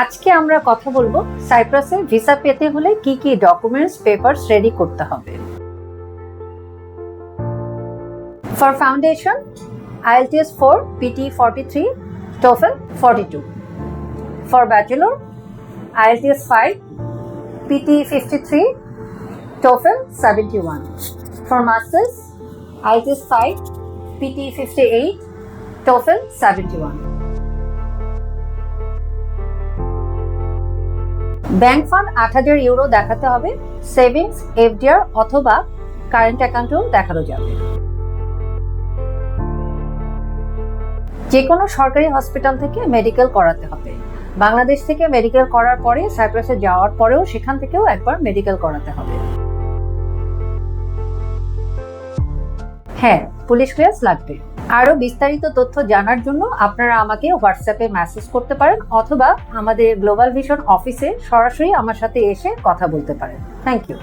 আজকে আমরা কথা বলব সাইপ্রাসে ভিসা পেতে হলে কি কি ডকুমেন্টস, পেপারস রেডি করতে হবে। For foundation IELTS four PT forty three TOEFL forty two for bachelor IELTS five PT fifty three TOEFL seventy one for masters IELTS five PT fifty eight TOEFL seventy one bank fund আট হাজার euro দেখাতে হবে, savings, FDR অথবা current অ্যাকাউন্টেও দেখানো যাবে। যে কোনো সরকারি হসপিটাল থেকে মেডিকেল করাতে হবে। বাংলাদেশ থেকে মেডিকেল করার পরে, সাইপ্রাসে যাওয়ার পরেও সেখান থেকেও একবার মেডিকেল করাতে হবে। হ্যাঁ পুলিশ ক্লিয়ারেন্স লাগবে। আরও বিস্তারিত তথ্য জানার জন্য আপনারা আমাকে হোয়াটসঅ্যাপে মেসেজ করতে পারেন অথবা আমাদের গ্লোবাল ভিশন অফিসে সরাসরি আমার সাথে এসে কথা বলতে পারেন। Thank you